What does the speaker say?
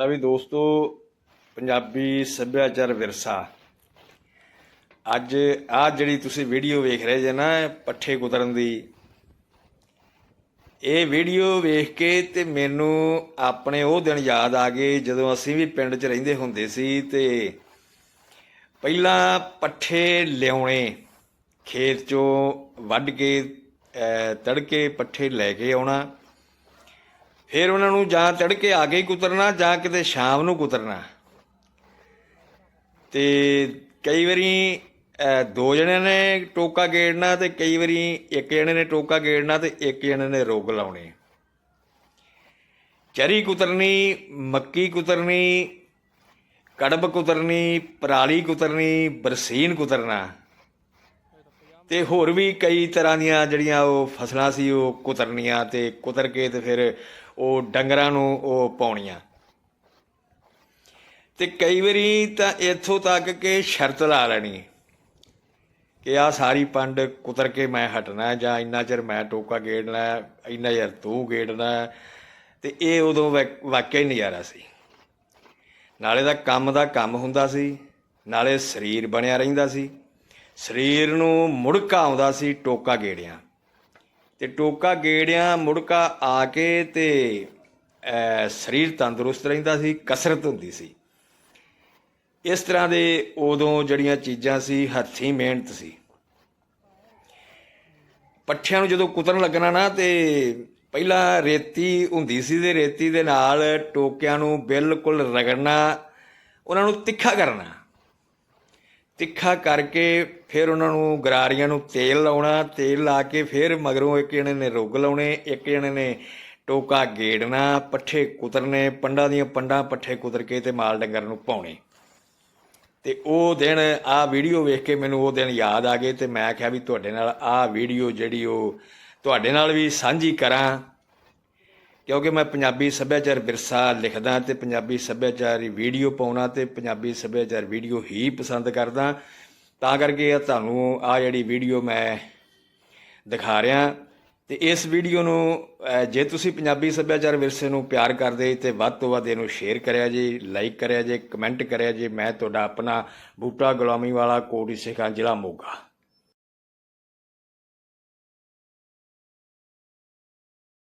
ਲੈ ਵੀ ਦੋਸਤੋ ਪੰਜਾਬੀ ਸੱਭਿਆਚਾਰ ਵਿਰਸਾ। ਅੱਜ ਆ ਜਿਹੜੀ ਤੁਸੀਂ ਵੀਡੀਓ ਵੇਖ ਰਹੇ ਜੇ ਨਾ ਪੱਠੇ ਕੁਤਰਨ ਦੀ ਇਹ ਵੀਡੀਓ ਵੇਖ ਕੇ ਤੇ ਮੈਨੂੰ ਆਪਣੇ ਉਹ ਦਿਨ ਯਾਦ ਆ ਗਏ ਜਦੋਂ ਅਸੀਂ ਵੀ ਪਿੰਡ 'ਚ ਰਹਿੰਦੇ ਹੁੰਦੇ ਸੀ ਤੇ ਪਹਿਲਾਂ ਪੱਠੇ ਲਿਆਉਣੇ ਖੇਤ 'ਚੋਂ ਵੱਢ ਕੇ ਅਹ, ਤੜਕੇ ਪੱਠੇ ਲੈ ਕੇ ਆਉਣਾ। ਫਿਰ ਉਹਨਾਂ ਨੂੰ ਜਾਂ ਤੜਕੇ ਆ ਕੇ ਹੀ ਕੁਤਰਨਾ ਜਾਂ ਕਿਤੇ ਸ਼ਾਮ ਨੂੰ ਕੁਤਰਨਾ। ਤੇ ਕਈ ਵਾਰੀ ਦੋ ਜਣੇ ਨੇ ਟੋਕਾ ਗੇੜਨਾ ਤੇ ਕਈ ਵਾਰੀ ਇੱਕ ਜਣੇ ਨੇ ਟੋਕਾ ਗੇੜਨਾ ਤੇ ਇੱਕ ਜਣੇ ਨੇ ਰੋਗ ਲਾਉਣੀ। ਚਰੀ ਕੁਤਰਨੀ, ਮੱਕੀ ਕੁਤਰਨੀ ਕੜਬ ਕੁਤਰਨੀ, ਪਰਾਲੀ ਕੁਤਰਨੀ, ਬਰਸੀਨ ਕੁਤਰਨਾ। ਤੇ ਹੋਰ ਵੀ ਕਈ ਤਰ੍ਹਾਂ ਦੀਆਂ ਜਿਹੜੀਆਂ ਉਹ ਫਸਲਾਂ ਸੀ ਉਹ ਕੁਤਰਨੀਆਂ ਤੇ ਕੁਤਰ ਕੇ ਤੇ ਫਿਰ ਉਹ ਡੰਗਰਾਂ ਨੂੰ ਉਹ ਪਾਉਣੀਆਂ। ਤੇ ਕਈ ਵਾਰੀ ਤਾਂ ਇੱਥੋਂ ਤੱਕ ਕਿ ਸ਼ਰਤ ਲਾ ਲੈਣੀ। ਕਿ ਆ ਸਾਰੀ ਪੰਡ ਕੁਤਰ ਕੇ ਮੈਂ ਹਟਣਾ ਜਾਂ ਇੰਨਾ ਚਿਰ ਮੈਂ ਟੋਕਾ ਗੇੜਨਾ, ਇੰਨਾ ਚਿਰ ਤੂੰ ਗੇੜਨਾ, ਤੇ ਇਹ ਉਦੋਂ ਵਾਕ- ਵਾਕਿਆ ਹੀ ਨਜ਼ਾਰਾ ਸੀ। ਨਾਲੇ ਦਾ ਕੰਮ ਦਾ ਕੰਮ ਹੁੰਦਾ ਸੀ, ਨਾਲੇ ਸਰੀਰ ਬਣਿਆ ਰਹਿੰਦਾ ਸੀ। ਸਰੀਰ ਨੂੰ ਮੁੜਕਾ ਆਉਂਦਾ ਸੀ ਟੋਕਾ ਗੇੜਿਆਂ। ਤੇ ਟੋਕਾ ਗੇੜਿਆਂ ਮੁੜਕਾ ਆ ਕੇ ਤੇ ਸਰੀਰ ਤੰਦਰੁਸਤ ਰਹਿੰਦਾ ਸੀ, ਕਸਰਤ ਹੁੰਦੀ ਸੀ। ਇਸ ਤਰ੍ਹਾਂ ਦੇ ਉਦੋਂ ਜਿਹੜੀਆਂ ਚੀਜ਼ਾਂ ਸੀ, ਹੱਥੀਂ ਮਿਹਨਤ ਸੀ। ਪੱਠਿਆਂ ਨੂੰ ਜਦੋਂ ਕੁਤਰਨ ਲੱਗਣਾ ਨਾ ਤੇ ਪਹਿਲਾਂ ਰੇਤੀ ਹੁੰਦੀ ਸੀ ਤੇ ਰੇਤੀ ਦੇ ਨਾਲ ਟੋਕਿਆਂ ਨੂੰ ਬਿਲਕੁਲ ਰਗੜਨਾ, ਉਹਨਾਂ ਨੂੰ ਤਿੱਖਾ ਕਰਨਾ। ਤਿੱਖਾ ਕਰਕੇ ਫਿਰ ਉਹਨਾਂ ਨੂੰ ਗਰਾਰੀਆਂ ਨੂੰ ਤੇਲ ਲਾਉਣਾ, ਤੇਲ ਲਾ ਕੇ ਫਿਰ ਮਗਰੋਂ ਇੱਕ ਜਣੇ ਨੇ ਰੁੱਗ ਲਾਉਣੇ, ਇੱਕ ਜਣੇ ਨੇ ਟੋਕਾ ਗੇੜਨਾ, ਪੱਠੇ ਕੁਤਰਨੇ, ਪੰਡਾਂ ਦੀਆਂ ਪੰਡਾਂ ਪੱਠੇ ਕੁਤਰ ਕੇ ਤੇ ਮਾਲ ਡੰਗਰ ਨੂੰ ਪਾਉਣੇ। ਤੇ ਉਹ ਦਿਨ ਆ ਵੀਡੀਓ ਵੇਖ ਕੇ ਮੈਨੂੰ ਉਹ ਦਿਨ ਯਾਦ ਆ ਗਏ ਤੇ ਮੈਂ ਕਿਹਾ ਵੀ ਤੁਹਾਡੇ ਨਾਲ ਆ ਵੀਡੀਓ ਜਿਹੜੀ ਉਹ ਤੁਹਾਡੇ ਨਾਲ ਵੀ ਸਾਂਝੀ ਕਰਾਂ। ਕਿਉਂਕਿ ਮੈਂ ਪੰਜਾਬੀ ਸੱਭਿਆਚਾਰ ਵਿਰਸਾ ਲਿਖਦਾ ਤੇ ਪੰਜਾਬੀ ਸੱਭਿਆਚਾਰ ਦੀ ਵੀਡੀਓ ਪਾਉਣਾ ਤੇ ਪੰਜਾਬੀ ਸੱਭਿਆਚਾਰ ਵੀਡੀਓ ਹੀ ਪਸੰਦ ਕਰਦਾ। ਤਾਂ ਕਰਕੇ ਤੁਹਾਨੂੰ ਆ ਜਿਹੜੀ ਵੀਡੀਓ ਮੈਂ ਦਿਖਾ ਰਿਹਾ। ਤੇ ਇਸ ਵੀਡੀਓ ਨੂੰ ਜੇ ਤੁਸੀਂ ਪੰਜਾਬੀ ਸੱਭਿਆਚਾਰ ਵਿਰਸੇ ਨੂੰ ਪਿਆਰ ਕਰਦੇ ਤੇ ਵੱਧ ਤੋਂ ਵੱਧ ਇਹਨੂੰ ਸ਼ੇਅਰ ਕਰਿਆ ਜੀ, ਲਾਈਕ ਕਰਿਆ ਜੀ, ਕਮੈਂਟ ਕਰਿਆ ਜੀ, ਮੈਂ ਤੁਹਾਡਾ ਆਪਣਾ ਬੂਟਾ ਗੁਲਾਮੀ ਵਾਲਾ ਕੋਟੀ ਸਿਖਾਂ ਜ਼ਿਲ੍ਹਾ ਮੋਗਾ।